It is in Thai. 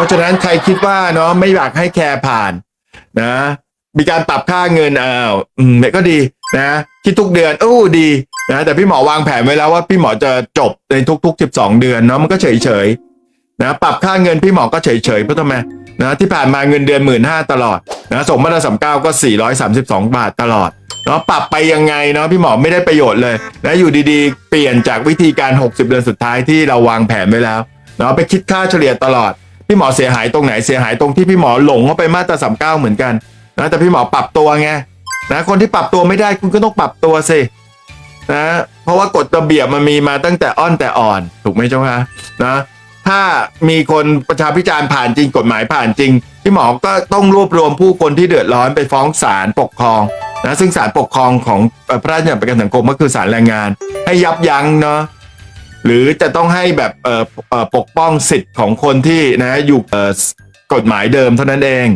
ราะฉะนั้นใครคิดว่าเนาะไม่อยากให้แคร์ผ่านนะ มีการปรับค่าเงินอ้าวอืมเนี่ยก็ดีนะคิดทุกเดือนโอ้ดีนะแต่พี่หมอวางแผนไว้แล้วว่าพี่หมอจะจบในทุก ๆ 12 เดือนเนาะมันก็เฉยๆนะปรับค่าเงินพี่หมอก็เฉยๆเพราะทำไมนะที่ผ่านมาเงินเดือนหมื่นห้าตลอดนะส่งมาตราสามเก้าก็ 432 บาทตลอดเนาะปรับไปยังไงเนาะพี่หมอไม่ได้ประโยชน์เลยนะอยู่ดีๆ เปลี่ยนจากวิธีการ 60 เดือนสุดท้ายที่เราวางแผนไว้แล้วเนาะไปคิดค่าเฉลี่ยตลอด พี่หมอเสียหายตรงไหนเสียหายตรงที่พี่หมอหลงเข้าไปมาตราสามเก้าเหมือนกันนะแต่พี่หมอปรับตัวไงนะคนที่ปรับตัวไม่ได้คุณก็ต้องปรับตัวสินะเพราะว่ากฎระเบียบมันมีมาตั้งแต่อ้อนแต่อ่อนถูกไหมเจ้าคะนะถ้ามีคนประชาพิจารณ์ผ่านจริงกฎหมายผ่านจริง พี่หมอก็ต้องรวบรวมผู้คนที่เดือดร้อนไปฟ้องศาลปกครองนะซึ่งศาลปกครองของพระราชบัญญัติประกันสังคมก็คือศาลแรงงาน ให้ยับยั้งเนาะ หรือจะต้องให้แบบเอ่อเอ่อปกป้องสิทธิ์ของคนที่นะอยู่เอ่อกฎหมายเดิมเท่านั้นเอง